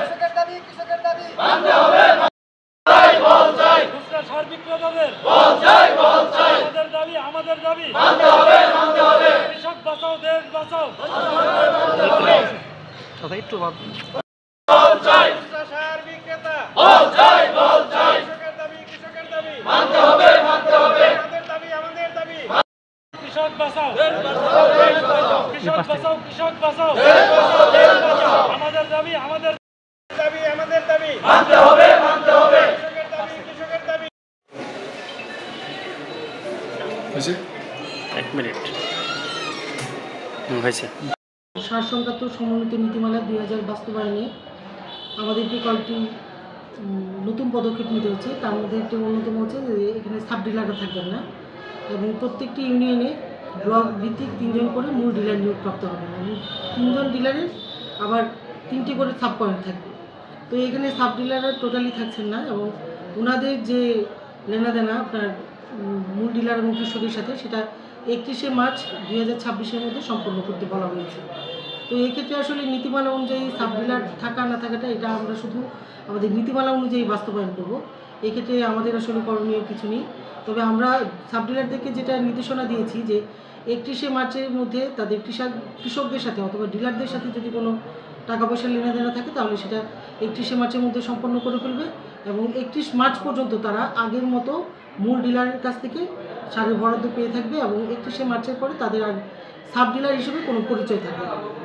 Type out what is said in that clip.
কৃষকের দাবি কৃষকের দাবি। খুচরা সার বিক্রেতাদের। আমাদের দাবি আমাদের দাবি। কৃষক বাঁচাও দেশ বাঁচাও। খুচরা সার বিক্রেতা। কৃষকের দাবি কৃষকের দাবি। আমাদের কৃষক বাঁচাও। কৃষক বাঁচাও কৃষক বাঁচাও আমাদের দাবি আমাদের দাবি আমাদের দাবি। মানতে হবে মানতে হবে। কৃষকের দাবি কৃষকের দাবি। এক মিনিট। হয়েছে। সার সংক্রান্ত সমন্বিত নীতিমালা দুই হাজার বাস্তবায়নে আমাদেরকে কয়েকটি নতুন পদক্ষেপ নিতে হচ্ছে। তার মধ্যে একটি অন্যতম হচ্ছে যে এখানে সাব ডিলাররা থাকবেন না। এবং প্রত্যেকটি ইউনিয়নে ব্লক ভিত্তিক তিনজন করে মূল ডিলার নিয়োগ প্রাপ্ত হবেন এবং তিনজন ডিলারের আবার তিনটি করে সাব পয়েন্ট থাকবে। তো এখানে সাব ডিলাররা টোটালি থাকছেন না এবং ওনাদের যে লেনাদেনা আপনার মূল ডিলার এবং কৃষকের সাথে, সেটা একত্রিশে মার্চ দুই হাজার ছাব্বিশের মধ্যে সম্পন্ন করতে বলা হয়েছে। তো এক্ষেত্রে আসলে নীতিমালা অনুযায়ী সাব ডিলার থাকা না থাকাটা, এটা আমরা শুধু আমাদের নীতিমালা অনুযায়ী বাস্তবায়ন করব। এই ক্ষেত্রে আমাদের আসলে করণীয় কিছু নেই। তবে আমরা সাব ডিলারদেরকে যেটা নির্দেশনা দিয়েছি যে, একত্রিশে মার্চের মধ্যে তাদের কৃষক, কৃষকদের সাথে অথবা ডিলারদের সাথে যদি কোনো টাকা পয়সা লেনাদেনা থাকে, তাহলে সেটা একত্রিশে মার্চের মধ্যে সম্পন্ন করে ফেলবে এবং একত্রিশ মার্চ পর্যন্ত তারা আগের মতো মূল ডিলারের কাছ থেকে সারের বরাদ্দ পেয়ে থাকবে এবং একত্রিশে মার্চের পরে তাদের আর সাব ডিলার হিসেবে কোনো পরিচয় থাকবে